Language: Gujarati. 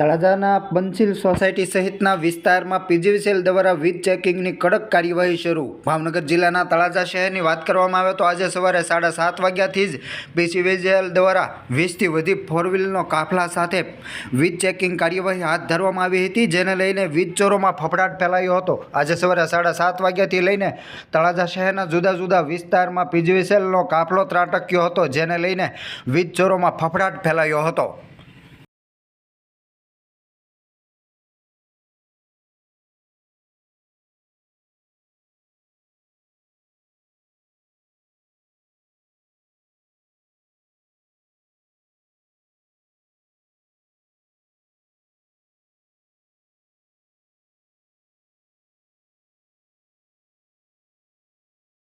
તળાજાના પંચીલ સોસાયટી સહિતના વિસ્તારમાં પીજીવીસીએલ દ્વારા વીજ ચેકિંગની કડક કાર્યવાહી શરૂ. ભાવનગર જિલ્લાના તળાજા શહેરની વાત કરવામાં આવે તો આજે સવારે સાડા સાત વાગ્યાથી જ પીજીવીસીએલ દ્વારા વીસથી વધી ફોર વ્હીલનો કાફલા સાથે વીજ ચેકિંગ કાર્યવાહી હાથ ધરવામાં આવી હતી, જેને લઈને વીજ ચોરોમાં ફફડાટ ફેલાયો હતો. આજે સવારે સાડા સાત વાગ્યાથી લઈને તળાજા શહેરના જુદા જુદા વિસ્તારમાં પીજીવીસીએલનો કાફલો ત્રાટક્યો હતો, જેને લઈને વીજ ચોરોમાં ફફડાટ ફેલાયો હતો.